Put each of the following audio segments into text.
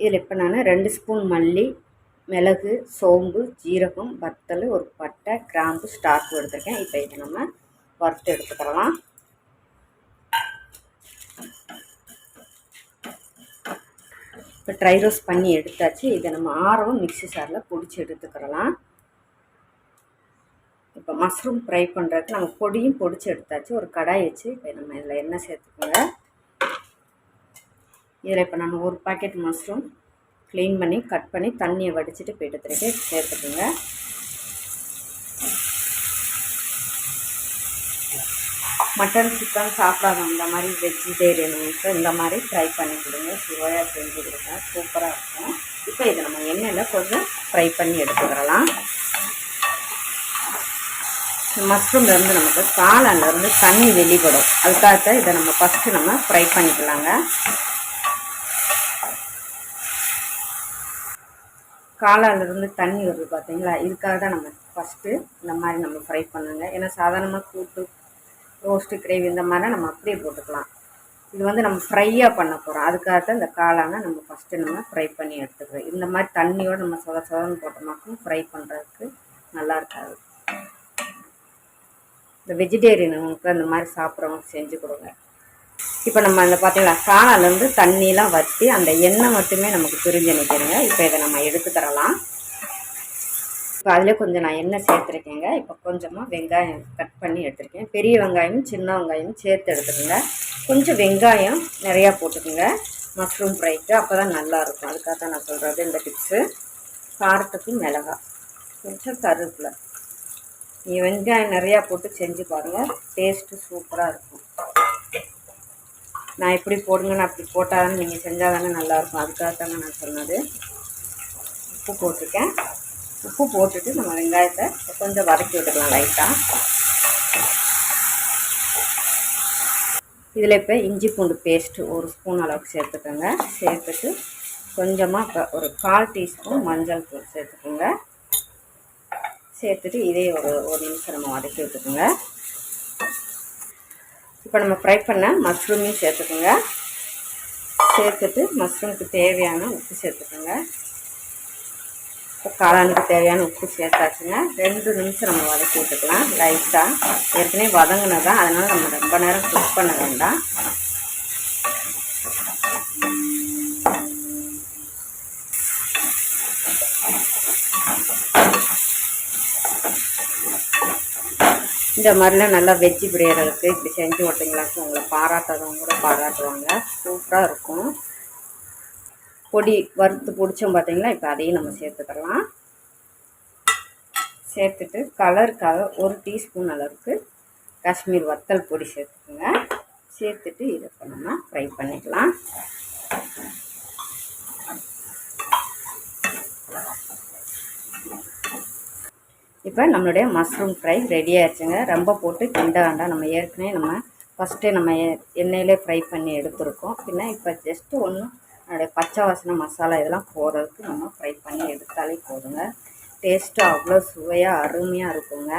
இதில் இப்போ நான் ரெண்டு ஸ்பூன் மல்லி மிளகு சோம்பு ஜீரகம் வத்தல் ஒரு பட்டை கிராம்பு ஸ்டாக்கு எடுத்துருக்கேன். இப்போ இதை நம்ம வறுத்து எடுத்துக்கிறலாம் இப்போ ட்ரை ரோஸ்ட் பண்ணி எடுத்தாச்சு. இதை நம்ம ஆரவும் மிக்சி சாரில் பிடிச்சி எடுத்துக்கிறலாம் இப்போ மஷ்ரூம் ஃப்ரை பண்ணுறதுக்கு நம்ம பொடியும் பொடிச்சு எடுத்தாச்சு. ஒரு கடாய் வச்சு இப்போ நம்ம இதில் எண்ணெய் சேர்த்துக்கோங்க. இதில் இப்போ நம்ம ஒரு பாக்கெட் மஷ்ரூம் க்ளீன் பண்ணி கட் பண்ணி தண்ணியை வடிச்சிட்டு போய் எடுத்துருக்கேன் சேர்த்துக்கோங்க. மட்டன் சிக்கன் சாப்பிடாத இந்த மாதிரி வெஜிடேரியனுக்கு இந்த மாதிரி ட்ரை பண்ணி கொடுங்க. சுவையாக செஞ்சு கொடுங்க. சூப்பராக இருக்கும். இப்போ இதை நம்ம எண்ணெயில் கொஞ்சம் ஃப்ரை பண்ணி எடுத்துக்கிறலாம் மஷ்ரூம்லேருந்து நமக்கு காளான்லேருந்து தண்ணி வெளிப்படும். அதுக்காக இதை நம்ம ஃபஸ்ட்டு நம்ம ஃப்ரை பண்ணிக்கலாங்க. காளான்லேருந்து தண்ணி வருது பார்த்தீங்களா இதுக்காக தான் நம்ம ஃபஸ்ட்டு இந்த மாதிரி நம்ம ஃப்ரை பண்ணுங்க. ஏன்னா சாதாரணமாக கூட்டு ரோஸ்ட்டு கிரேவி இந்த மாதிரிலாம் நம்ம அப்படியே போட்டுக்கலாம். இது வந்து நம்ம ஃப்ரையாக பண்ண போகிறோம் அதுக்காக தான் இந்த காளானை நம்ம ஃபஸ்ட்டு நம்ம ஃப்ரை பண்ணி எடுத்துக்கிறோம். இந்த மாதிரி தண்ணியோடு நம்ம சொத சொதன்னு போட்டோமாக்கும் ஃப்ரை பண்ணுறதுக்கு நல்லா இருக்காது. இந்த வெஜிடேரியனுக்கு அந்த மாதிரி சாப்பிட்றவங்க செஞ்சு கொடுங்க. இப்போ நம்ம அந்த பார்த்தீங்களா காணலேருந்து தண்ணியெலாம் வற்றி அந்த எண்ணெய் மட்டுமே நமக்கு பிரிஞ்சு நிற்கிறேங்க இப்போ இதை நம்ம எடுத்துக்கிறலாம் இப்போ அதிலே கொஞ்சம் நான் எண்ணெய் சேர்த்துருக்கேங்க. இப்போ கொஞ்சமாக வெங்காயம் கட் பண்ணி எடுத்துருக்கேன். பெரிய வெங்காயமும் சின்ன வெங்காயமும் சேர்த்து எடுத்துக்கோங்க. கொஞ்சம் வெங்காயம் நிறையா போட்டுக்கோங்க. மஷ்ரூம் ஃப்ரைக்கு அப்போ தான் நல்லாயிருக்கும் அதுக்காக தான் நான் சொல்கிறது இந்த டிப்ஸு காரத்துக்கு மிளகா. கொஞ்சம் கருவேப்பிலை. நீங்கள் வெங்காயம் நிறையா போட்டு செஞ்சு பாருங்கள் டேஸ்ட்டு சூப்பராக இருக்கும். நான் எப்படி போடுங்கன்னு அப்படி போட்டால் நீங்கள் செஞ்சால் தானே நல்லாயிருக்கும். அதுக்காக தானே நான் சொன்னது. உப்பு போட்டிருக்கேன். உப்பு போட்டுட்டு நம்ம வெங்காயத்தை கொஞ்சம் வதக்கி விட்டுக்கலாம் லைட்டாக இதில் இப்போ இஞ்சி பூண்டு பேஸ்ட்டு ஒரு ஸ்பூன் அளவுக்கு சேர்த்துக்கோங்க. சேர்த்துட்டு கொஞ்சமாக இப்போ ஒரு கால் டீஸ்பூன் மஞ்சள் தூள் சேர்த்துக்கோங்க. சேர்த்துட்டு இதே ஒரு ஒரு நிமிஷம் நம்ம வதக்கி விட்டுக்கோங்க. இப்போ நம்ம ஃப்ரை பண்ண மஷ்ரூமையும் சேர்த்துக்கோங்க. சேர்த்துட்டு மஷ்ரூமுக்கு தேவையான உப்பு சேர்த்துக்கோங்க. காளானுக்கு தேவையான உப்பு சேர்த்தாச்சுங்க. ரெண்டு நிமிஷம் நம்ம வதக்கி விட்டுக்கலாம். லைட்டாக ஏற்கனவே வதங்கினதான் அதனால் நம்ம ரொம்ப நேரம் குக் பண்ண வேண்டாம். இந்த மாதிரிலாம் நல்லா வெஜ்ஜு பிரியாணிக்கு இப்படி செஞ்சு விட்டிங்களாச்சும் உங்களை பாராட்டாதவங்க கூட பாராட்டுவாங்க. சூப்பராக இருக்கும். பொடி வறுத்து பிடிச்சோம் பார்த்தீங்களா? இப்போ அதையும் நம்ம சேர்த்துக்கலாம். சேர்த்துட்டு கலருக்காக ஒரு டீஸ்பூன் அளவுக்கு காஷ்மீர் வத்தல் பொடி சேர்த்துக்கோங்க. சேர்த்துட்டு இதை இப்போ நம்ம ஃப்ரை பண்ணிக்கலாம். இப்போ நம்மளுடைய மஷ்ரூம் ஃப்ரை ரெடி ஆயிடுச்சுங்க. ரொம்ப போட்டு கிண்ட வேண்டாம். நம்ம ஏற்கனவே நம்ம ஃபஸ்ட்டே நம்ம எண்ணெயிலே ஃப்ரை பண்ணி எடுத்துருக்கோம். பின்ன இப்போ ஜஸ்ட்டு ஒன்று அதோடைய பச்சை வாசனை மசாலா இதெல்லாம் போகிறதுக்கு நம்ம ஃப்ரை பண்ணி எடுத்தாலே போதுங்க. டேஸ்ட்டு அவ்வளோ சுவையாக அருமையாக இருக்குங்க.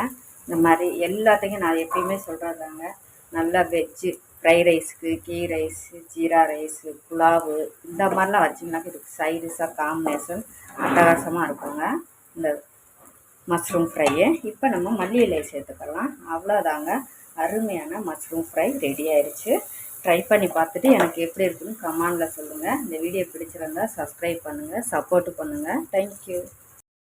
இந்த மாதிரி எல்லாத்தையும் நான் எப்பயுமே சொல்கிறதாங்க நல்லா வெஜ்ஜு ஃப்ரை ரைஸுக்கு கீ ரைஸு ஜீரா ரைஸு புலாவு இந்த மாதிரிலாம் வச்சிங்கனாக்கா இதுக்கு சைடிஷாக காம்பினேஷன் அட்டகாசமாக இருக்குங்க. இந்த மஷ்ரூம் ஃப்ரையை இப்போ நம்ம மல்லி இலையை சேர்த்துக்கலாம். அவ்வளோதாங்க அருமையான மஷ்ரூம் ஃப்ரை ரெடி ஆயிடுச்சு ட்ரை பண்ணி பார்த்துட்டு எனக்கு எப்படி இருக்குன்னு கமாண்டில் சொல்லுங்கள் இந்த வீடியோ பிடிச்சிருந்தா சப்ஸ்கிரைப் பண்ணுங்கள் சப்போர்ட் பண்ணுங்கள் தேங்க்யூ